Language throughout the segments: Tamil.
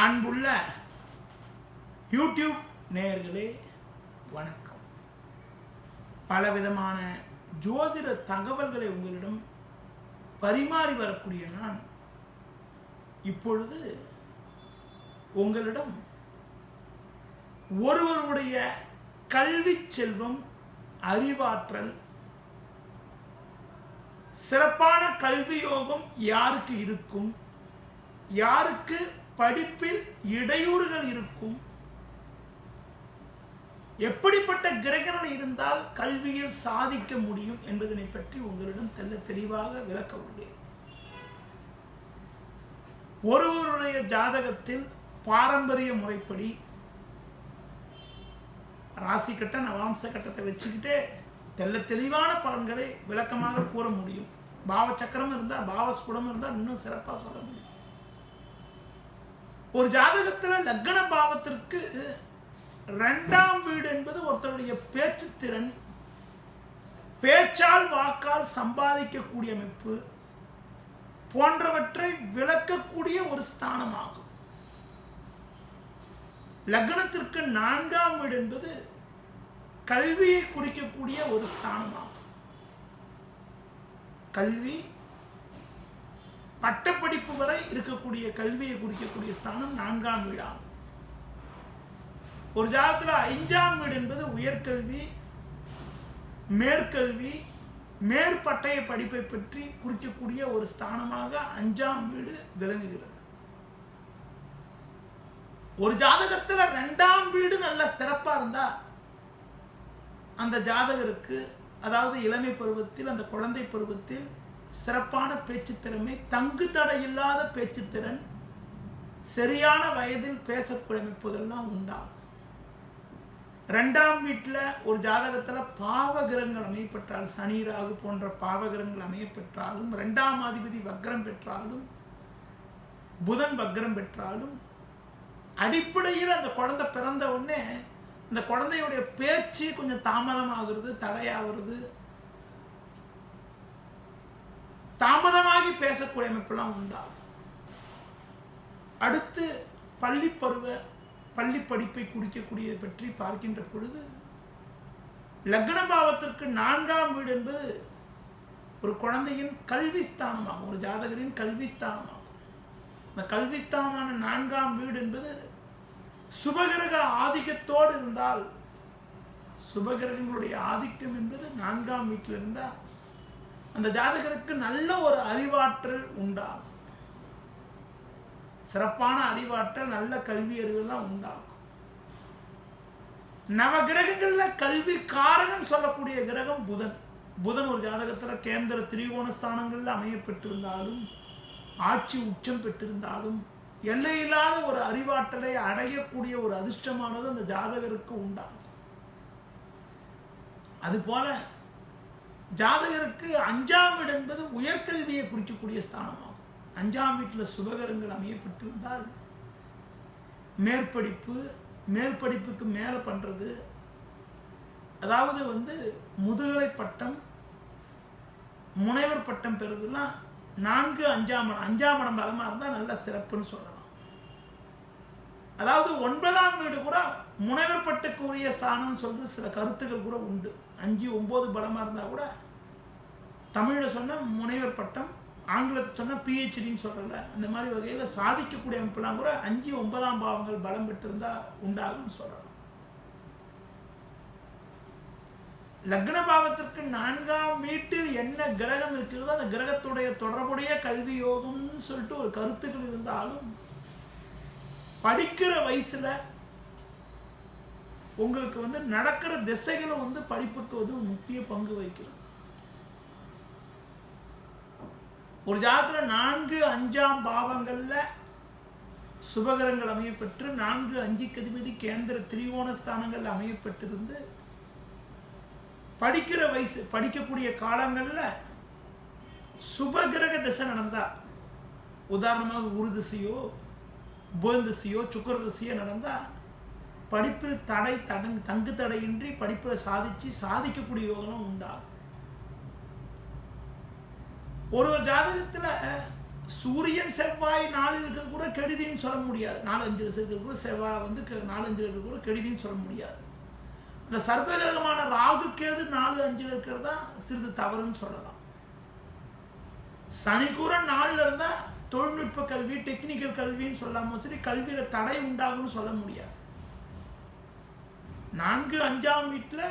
அன்புள்ள யூடியூப் நேயர்களே வணக்கம். பலவிதமான ஜோதிட தகவல்களை உங்களிடம் பரிமாறி வரக்கூடிய நான் இப்பொழுது உங்களிடம் ஒருவருடைய கல்வி செல்வம் அறிவாற்றல் சிறப்பான கல்வி யோகம் யாருக்கு இருக்கும்? யாருக்கு படிப்பில் இடையூறுகள் இருக்கும். எப்படிப்பட்ட கிரகங்கள் இருந்தால் கல்வியில் சாதிக்க முடியும் என்பதனை பற்றி உங்களிடம் தெல்ல தெளிவாக விளக்க உள்ளேன். ஒருவருடைய ஜாதகத்தில் பாரம்பரிய முறைப்படி ராசி கட்ட நவாம்ச கட்டத்தை வச்சுக்கிட்டே தெல்ல தெளிவான பலன்களை விளக்கமாக கூற முடியும். பாவ சக்கரம் இருந்தால் பாவஸ்புடம் இருந்தால் இன்னும் சிறப்பாக சொல்ல முடியும். ஒரு ஜாதகத்துல லக்ன பாவத்திற்கு ரெண்டாம் வீடு என்பது ஒருத்தருடைய பேச்சு திறன் பேச்சால் வாக்கால் சம்பாதிக்கக்கூடிய அமைப்பு போன்றவற்றை விளக்கக்கூடிய ஒரு ஸ்தானமாகும். லக்னத்திற்கு நான்காம் வீடு என்பது கல்வியை குறிக்கக்கூடிய ஒரு ஸ்தானமாகும். கல்வி பட்டப்படிப்பு வரை இருக்கக்கூடிய கல்வியை குறிக்கக்கூடிய ஸ்தானம் நான்காம் வீடாகும் ஒரு ஜாதத்தில் ஐந்தாம் வீடு என்பது உயர்கல்வி மேற்கல்வி மேற்பட்டய படிப்பை பற்றி குறிக்கக்கூடிய ஒரு ஸ்தானமாக அஞ்சாம் வீடு விளங்குகிறது. ஒரு ஜாதகத்துல ரெண்டாம் வீடு நல்ல சிறப்பா இருந்தா அந்த ஜாதகருக்கு அதாவது இளமை பருவத்தில் அந்த குழந்தை பருவத்தில் சிறப்பான பேச்சு திறமை தங்கு தடையில்லாத பேச்சுத்திறன் சரியான வயதில் பேசக்கூடிய அமைப்புகள்லாம் உண்டாகும் ரெண்டாம் வீட்டில் ஒரு ஜாதகத்தில் பாவகிரகங்கள் அமையப்பெற்றால் சனி ராகு போன்ற பாவகிரகங்கள் அமையப்பெற்றாலும் ரெண்டாம் அதிபதி வக்ரம் பெற்றாலும் புதன் வக்ரம் பெற்றாலும் அடிப்படையில் அந்த குழந்தை பிறந்த உடனே இந்த குழந்தையுடைய பேச்சு கொஞ்சம் தாமதமாகிறது தடையாகிறது. தாமதமாகி பேசக்கூடிய அமைப்பெல்லாம் உண்டாகும். அடுத்து பள்ளி பருவ பள்ளி படிப்பை குடிக்கக்கூடியதை பற்றி பார்க்கின்ற பொழுது லக்ன பாவத்திற்கு நான்காம் வீடு என்பது ஒரு குழந்தையின் கல்விஸ்தானமாகும் ஒரு ஜாதகரின் கல்விஸ்தானமாகும். இந்த கல்வி ஸ்தானமான நான்காம் வீடு என்பது சுபகிரக ஆதிக்கத்தோடு இருந்தால் சுபகிரகங்களுடைய ஆதிக்கம் என்பது நான்காம் வீட்டில் இருந்தால் அந்த ஜாதகருக்கு நல்ல ஒரு அறிவாற்றல் உண்டாகும். சிறப்பான அறிவாற்றல் நல்ல கல்வி அறிவுலாம் உண்டாகும். நவ கிரகங்கள்ல கல்வி காரகன் சொல்லக்கூடிய கிரகம் புதன். புதன் ஒரு ஜாதகத்துல கேந்திர திரிகோண ஸ்தானங்களில் அமையப்பெற்றிருந்தாலும் ஆட்சி உச்சம் பெற்றிருந்தாலும் எல்லையில்லாத ஒரு அறிவாற்றலை அடையக்கூடிய ஒரு அதிர்ஷ்டமானது அந்த ஜாதகருக்கு உண்டாகும். அதுபோல ஜாதகருக்கு அஞ்சாம் வீடு என்பது உயர்கல்வியை குறிக்கக்கூடிய ஸ்தானமாகும். அஞ்சாம் வீட்டில் சுபகரங்கள் அமையப்பட்டிருந்தால் மேற்படிப்பு மேற்படிப்புக்கு மேலே பண்ணுறது அதாவது வந்து முதுகலை பட்டம் முனைவர் பட்டம் பெறுறதுலாம் நான்கு அஞ்சாம் இடம் அஞ்சாம் இடம் பலமாக இருந்தால் நல்ல சிறப்புன்னு சொல்லலாம் அதாவது ஒன்பதாம் வீடு கூட முனைவர் பட்டுக்குரிய ஸ்தானம் ஸ்தானம்னு சொல்லிட்டு சில கருத்துக்கள் கூட உண்டு. அஞ்சு ஒம்பது பலமாக இருந்தால் கூட தமிழில் சொன்ன முனைவர் பட்டம் ஆங்கிலத்தை சொன்னால் பிஹெச்டின்னு சொல்லலை அந்த மாதிரி வகையில் சாதிக்கக்கூடிய அமைப்பெல்லாம் கூட அஞ்சு ஒன்பதாம் பாவங்கள் பலம் பெற்றிருந்தால் உண்டாகும்னு சொல்லலாம் லக்ன பாவத்திற்கு நான்காம் வீட்டில் என்ன கிரகம் இருக்கிறதோ அந்த கிரகத்துடைய தொடர்புடைய கல்வி யோகம்னு சொல்லிட்டு ஒரு கருத்துக்கள் இருந்தாலும் படிக்கிற வயசுல உங்களுக்கு வந்து நடக்கிற திசைகளை வந்து படிப்புக்கு வந்து முக்கிய பங்கு வகிக்கிறது. ஒரு ஜாதகத்தில் நான்கு அஞ்சாம் பாவங்களில் சுபகரங்கள் அமையப்பெற்று நான்கு அஞ்சு கதிபதி கேந்திர திரிகோண ஸ்தானங்கள் அமையப்பட்டிருந்து படிக்கிற வயசு படிக்கக்கூடிய காலங்களில் சுபகிரக திசை நடந்தால் உதாரணமாக குரு திசையோ புதன் திசையோ சுக்கர திசையோ நடந்தா படிப்பில் தடை தடங்கு தங்கு தடையின்றி படிப்பில் சாதிச்சு சாதிக்கக்கூடிய யோகம் உண்டாகும். ஒரு ஜாதகத்தில் சூரியன் செவ்வாய் நாலு இருக்கிறது கூட கெடுதின்னு சொல்ல முடியாது. நாலு அஞ்சு இருக்கிறது கூட செவ்வாய் வந்து நாலு அஞ்சு இருக்கிறது கூட கெடுதின்னு சொல்ல முடியாது. இந்த சர்வகிரகமான ராகு கேது நாலு அஞ்சுல இருக்கிறது தான் சிறிது தவறுன்னு சொல்லலாம். சனி கூட நாலுல இருந்தா தொழில்நுட்ப கல்வி டெக்னிக்கல் கல்வின்னு சொல்லாமல் சரி கல்வியில் தடை உண்டாகும்னு சொல்ல முடியாது. நான்கு அஞ்சாம் வீட்டில்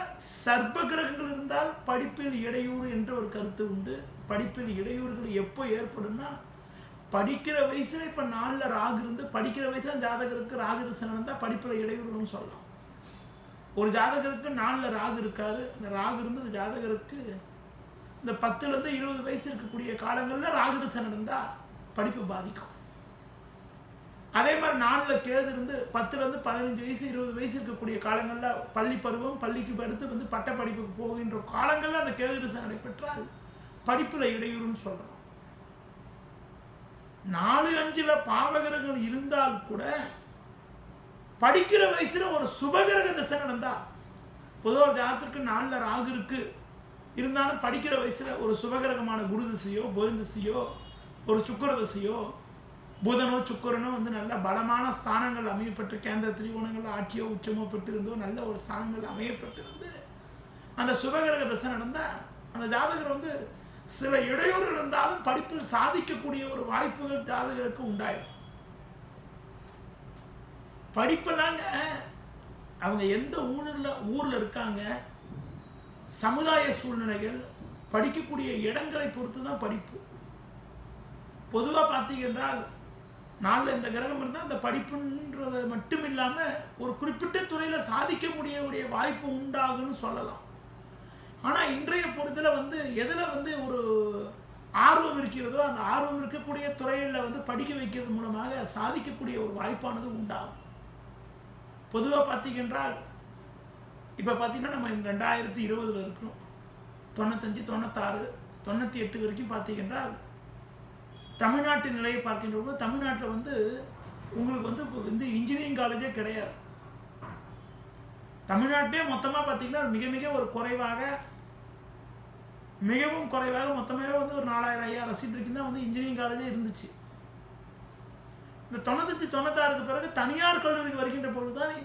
சர்ப்ப கிரகங்கள் இருந்தால் படிப்பில் இடையூறு என்ற ஒரு கருத்து உண்டு. படிப்பில் இடையூறுகள் எப்போ ஏற்படும்னா படிக்கிற வயசில் இப்போ நாலில் ராகு இருந்து படிக்கிற வயசில் ஜாதகருக்கு ராகு திசை நடந்தால் படிப்பில் இடையூறுன்னு சொல்லலாம். ஒரு ஜாதகருக்கு நாலில் ராகு இருக்காரு. அந்த ராகு இருந்து அந்த ஜாதகருக்கு இந்த பத்துலேருந்து இருபது வயசு இருக்கக்கூடிய காலங்களில் ராகு திசை நடந்தால் படிப்பு பாதிக்கும். அதே மாதிரி நாலில் கேது இருந்து பத்துலேருந்து பதினஞ்சு வயசு இருபது வயசு இருக்கக்கூடிய காலங்களில் பள்ளி பருவம் பள்ளிக்கு அடுத்து வந்து பட்ட படிப்புக்கு போகின்ற காலங்களில் அந்த கேது திசை நடைபெற்றால் படிப்பில் இடையூறுன்னு சொல்லலாம். நாலு அஞ்சுல பாவகிரகங்கள் இருந்தால் கூட படிக்கிற வயசுல ஒரு சுபகிரக திசை நடந்தா பொதுவாக ஒரு ஜாதத்திற்கு நாளில் ராகு இருக்கு. இருந்தாலும் படிக்கிற வயசுல ஒரு சுபகிரகமான குரு திசையோ புதன் திசையோ ஒரு சுக்கிர தசையோ புதனோ சுக்கரனோ வந்து நல்ல பலமான ஸ்தானங்கள் அமையப்பட்டு கேந்திர திரிகோணங்கள் ஆட்சியோ உச்சமோ பெற்றிருந்தோ நல்ல ஒரு ஸ்தானங்கள் அமையப்பட்டிருந்து அந்த சுபகிரக தசை நடந்தால் அந்த ஜாதகர் வந்து சில இடையூறுகள் இருந்தாலும் படிப்பில் சாதிக்கக்கூடிய ஒரு வாய்ப்புகள் ஜாதகருக்கு உண்டாயிடும். படிப்பெல்லாங்க அவங்க எந்த ஊரில் ஊரில் இருக்காங்க சமுதாய சூழ்நிலைகள் படிக்கக்கூடிய இடங்களை பொறுத்து தான் படிப்பு. பொதுவாக பார்த்தீங்க என்றால் நாளில் இந்த கிரகம் இருந்தால் அந்த படிப்புன்றது மட்டும் இல்லாமல் ஒரு குறிப்பிட்ட துறையில் சாதிக்க முடியக்கூடிய வாய்ப்பு உண்டாகுன்னு சொல்லலாம். ஆனால் இன்றைய பொறுத்தில் வந்து எதில் வந்து ஒரு ஆர்வம் இருக்கிறதோ அந்த ஆர்வம் இருக்கக்கூடிய துறைகளில் வந்து படிக்க வைக்கிறது மூலமாக சாதிக்கக்கூடிய ஒரு வாய்ப்பானது உண்டாகும். பொதுவாக பார்த்தீங்கன்றால் இப்போ பார்த்தீங்கன்னா நம்ம ரெண்டாயிரத்தி இருபதில் இருக்கிறோம். தொண்ணூத்தஞ்சு தொண்ணூத்தாறு தொண்ணூற்றி எட்டு வரைக்கும் பார்த்தீங்கன்றால் தமிழ்நாட்டு நிலையை பார்க்கின்ற போது தமிழ்நாட்டில் வந்து உங்களுக்கு வந்து இப்போ வந்து இன்ஜினியரிங் காலேஜே கிடையாது. தமிழ்நாட்டிலே மொத்தமாக பார்த்தீங்கன்னா மிக மிக ஒரு குறைவாக மிகவும் குறைவாக மொத்தமாகவே வந்து ஒரு நாலாயிரம் ஐயாயிரம் சீட் வரைக்கும் தான் வந்து இன்ஜினியரிங் காலேஜே இருந்துச்சு. இந்த தொண்ணூற்றி தொண்ணூத்தாறுக்கு பிறகு தனியார் கல்லூரிக்கு வருகின்ற பொழுது தான்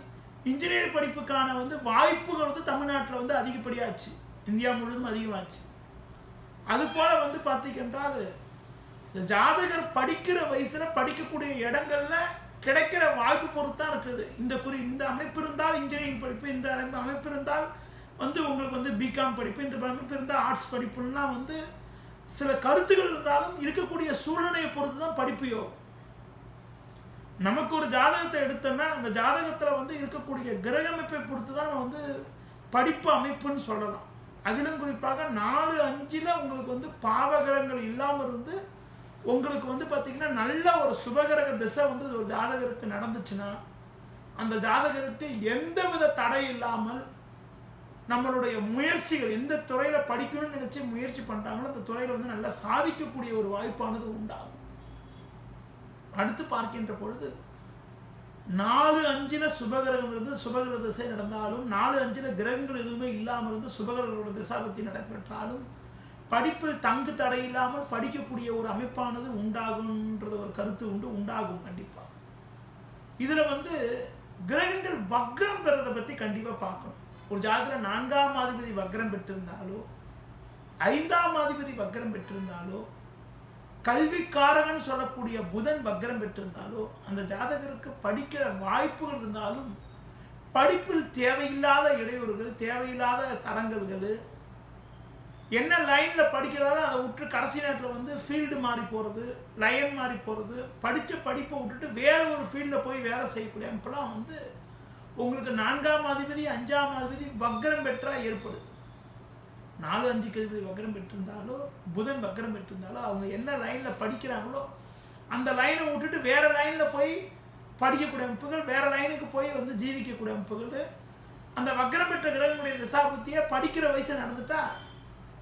இன்ஜினியரிங் படிப்புக்கான வந்து வாய்ப்புகள் வந்து தமிழ்நாட்டில் வந்து அதிகப்படியாச்சு. இந்தியா முழுவதும் அதிகமாச்சு. அது போல வந்து பார்த்தீங்கன்றால் இந்த ஜாதகர் படிக்கிற வயசுல படிக்கக்கூடிய இடங்கள்ல கிடைக்கிற வாய்ப்பு பொறுத்தா இருக்குது. இந்த குறி இந்த அமைப்பு இருந்தால் இன்ஜினியரிங் படிப்பு இந்த இந்த அமைப்பு இருந்தால் வந்து உங்களுக்கு வந்து பிகாம் படிப்பு இந்த அமைப்பு இருந்தால் ஆர்ட்ஸ் படிப்புலாம் வந்து சில கருத்துகள் இருந்தாலும் இருக்கக்கூடிய சூழ்நிலையை பொறுத்து தான் படிப்பு நமக்கு ஒரு ஜாதகத்தை எடுத்தோம்னா அந்த ஜாதகத்தில் வந்து இருக்கக்கூடிய கிரக அமைப்பை பொறுத்து தான் நம்ம வந்து படிப்பு அமைப்புன்னு சொல்லலாம். அதிலும் குறிப்பாக நாலு அஞ்சில் உங்களுக்கு வந்து பாவகிரகங்கள் இல்லாமல் இருந்து உங்களுக்கு வந்து பார்த்தீங்கன்னா நல்ல ஒரு சுபகிரக திசை வந்து ஒரு ஜாதகருக்கு நடந்துச்சுன்னா அந்த ஜாதகருக்கு எந்த வித தடை இல்லாமல் நம்மளுடைய முயற்சிகள் எந்த துறையில் படிக்கணும்னு நினச்சி முயற்சி பண்ணுறாங்களோ அந்த துறையில் வந்து நல்லா சாதிக்கக்கூடிய ஒரு வாய்ப்பானது உண்டாகும். அடுத்து பார்க்கின்ற பொழுது நாலு அஞ்சில் சுபகிரகம் இருந்து சுபகிரக திசை நடந்தாலும் நாலு அஞ்சில் கிரகங்கள் எதுவுமே இல்லாமல் இருந்து சுபகிரகங்களோட திசாபத்தி நடைபெற்றாலும் படிப்பில் தங்கு தடை இல்லாமல் படிக்கக்கூடிய ஒரு அமைப்பானது உண்டாகும்ன்றது ஒரு கருத்து உண்டு உண்டாகும் கண்டிப்பாக இதில் வந்து கிரகங்கள் வக்ரம் பெறதை பற்றி கண்டிப்பாக பார்க்கணும். ஒரு ஜாதகர் நான்காம் அதிபதி வக்ரம் பெற்றிருந்தாலோ ஐந்தாம் அதிபதி வக்ரம் பெற்றிருந்தாலோ கல்விக்காரகன் சொல்லக்கூடிய புதன் வக்ரம் பெற்றிருந்தாலோ அந்த ஜாதகருக்கு படிக்கிற வாய்ப்புகள் இருந்தாலும் படிப்பில் தேவையில்லாத இடையூறுகள் தேவையில்லாத தடங்கல்கள் என்ன லைனில் படிக்கிறாரோ அதை விட்டு கடைசி நேரத்தில் வந்து ஃபீல்டு மாறி போகிறது லைன் மாறி போகிறது படித்த படிப்பை விட்டுட்டு வேறு ஒரு ஃபீல்டில் போய் வேலை செய்யக்கூடிய அமைப்பெல்லாம் வந்து உங்களுக்கு நான்காம் அதிபதி அஞ்சாம் அதிபதி வக்ரம் பெற்றாக ஏற்படுது. நாலு அஞ்சு கதிபதி வக்ரம் பெற்றிருந்தாலோ புதன் வக்ரம் பெற்றிருந்தாலோ அவங்க என்ன லைனில் படிக்கிறாங்களோ அந்த லைனை விட்டுட்டு வேறு லைனில் போய் படிக்கக்கூடிய அமைப்புகள் வேறு லைனுக்கு போய் வந்து ஜீவிக்கக்கூடிய அமைப்புகள் அந்த வக்ரம் பெற்ற கிரகங்களுடைய திசாபுத்தியை படிக்கிற வயசில் நடந்துட்டால்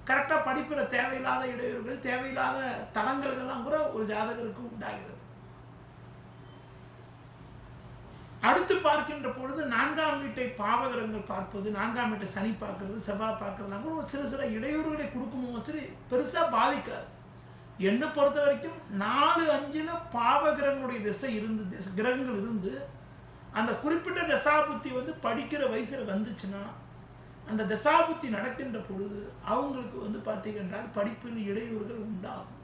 கரெக்டாக படிப்பில் தேவையில்லாத இடையூறுகள் தேவையில்லாத தடங்கல்கள்லாம் கூட ஒரு ஜாதகருக்கு உண்டாகிறது. அடுத்து பார்க்கின்ற பொழுது நான்காம் வீட்டை பாவகரங்கள் பார்ப்பது நான்காம் வீட்டை சனி பார்க்கறது செவ்வாய் பார்க்கறதுலாம் கூட ஒரு சில சில இடையூறுகளை கொடுக்கும்போது சரி பெருசாக பாதிக்காது. என்னை பொறுத்த வரைக்கும் நாலு அஞ்சில் பாவகிரகங்களுடைய திசை இருந்து திசை கிரகங்கள் இருந்து அந்த குறிப்பிட்ட தசாபுத்தி வந்து படிக்கிற வயசில் வந்துச்சுன்னா அந்த தசாபுத்தி நடக்கின்ற பொழுது அவங்களுக்கு வந்து பார்த்தீங்கன்றால் படிப்பில் இடையூறுகள் உண்டாகும்.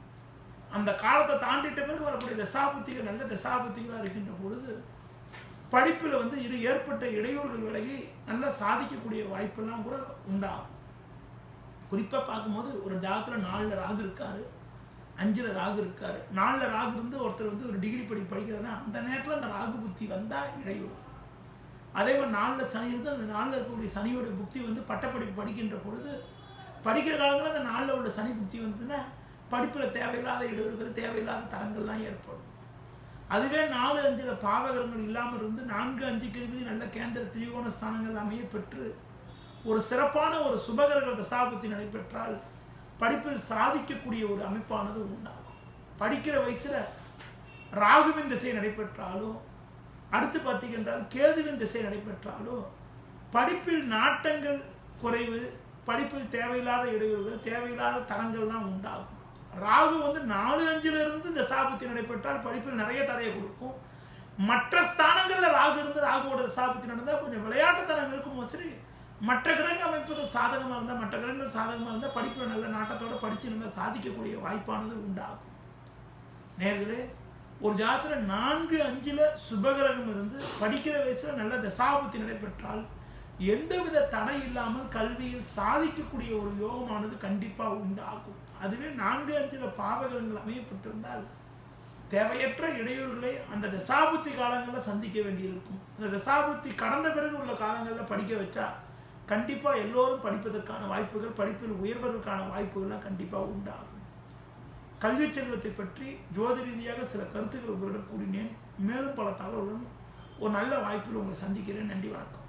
அந்த காலத்தை தாண்டிட்ட பிறகு வரக்கூடிய தசாபுத்திகள் நல்ல தசாபுத்திகளாக இருக்கின்ற பொழுது படிப்பில் வந்து இரு ஏற்பட்ட இடையூறுகள் விலகி நல்லா சாதிக்கக்கூடிய வாய்ப்பெல்லாம் கூட உண்டாகும். குறிப்பாக பார்க்கும்போது ஒரு ஜாதத்தில் நாலில் ராகு இருக்காரு அஞ்சில் ராகு இருக்காரு. நாலில் ராகு இருந்து ஒருத்தர் வந்து ஒரு டிகிரி படி படிக்கிறதுனா அந்த நேரத்தில் அந்த ராகு புத்தி வந்தால் இடையூறு. அதே மாதிரி நாளில் சனி இருந்து அந்த நாளில் இருக்கக்கூடிய சனியோட புக்தி வந்து பட்டப்படிப்பு படிக்கின்ற பொழுது படிக்கிற காலங்களில் அந்த நாளில் உள்ள சனி புக்தி வந்துன்னா படிப்பில் தேவையில்லாத இடையூறுகள் தேவையில்லாத தடங்கள்லாம் ஏற்படும். அதுவே நாலு அஞ்சில் பாவகரங்கள் இல்லாமல் இருந்து நான்கு அஞ்சு கிருமி நல்ல கேந்திர திரிகோண ஸ்தானங்கள் அமைய பெற்று ஒரு சிறப்பான ஒரு சுபகரங்கள் தசாபத்தி நடைபெற்றால் படிப்பில் சாதிக்கக்கூடிய ஒரு அமைப்பானது உண்டாகும். படிக்கிற வயசில் ராகுவின் திசை நடைபெற்றாலும் அடுத்து பார்த்தீங்கன்றால் கேதுவின் திசை நடைபெற்றாலும் படிப்பில் நாட்டங்கள் குறைவு படிப்பில் தேவையில்லாத இடையூறுகள் தேவையில்லாத தடங்கள்லாம் உண்டாகும். ராகு வந்து நாலு அஞ்சிலிருந்து தசாபத்தி நடைபெற்றால் படிப்பில் நிறைய தடையை கொடுக்கும். மற்ற ஸ்தானங்களில் ராகு இருந்து ராகுவோட தசாபத்தி நடந்தால் கொஞ்சம் விளையாட்டுத்தனம் இருக்கும். சரி மற்ற கிரகங்கள் அமைப்புகள் சாதகமாக இருந்தால் மற்ற கிரகங்கள் சாதகமாக இருந்தால் படிப்பில் நல்ல நாட்டத்தோட படிச்சிருந்தால் சாதிக்கக்கூடிய வாய்ப்பானது உண்டாகும். நேர்களே ஒரு ஜாதத்தில் நான்கு அஞ்சில் சுபகிரகம் இருந்து படிக்கிற வயசில் நல்ல தசாபத்தி நடைபெற்றால் எந்தவித தடை இல்லாமல் கல்வியில் சாதிக்கக்கூடிய ஒரு யோகமானது கண்டிப்பாக உண்டாகும். அதுவே நான்கு அஞ்சில் பாவகங்கள் அமையப்பட்டிருந்தால் தேவையற்ற இடையூறுகளை அந்த தசாபுத்தி காலங்களில் சந்திக்க வேண்டியிருக்கும். அந்த தசாபுத்தி கடந்த பிறகு உள்ள காலங்களில் படிக்க வச்சா கண்டிப்பாக எல்லோரும் படிப்பதற்கான வாய்ப்புகள் படிப்பில் உயர்வதற்கான வாய்ப்புகள்லாம் கண்டிப்பாக உண்டாகும். கல்வி செல்வத்தை பற்றி ஜோதி ரீதியாக சில கருத்துக்கள் உங்களிடம் கூறினேன். மேலும் பல தகவலுடன் ஒரு நல்ல வாய்ப்பில் உங்களை சந்திக்கிறேன். நன்றி வணக்கம்.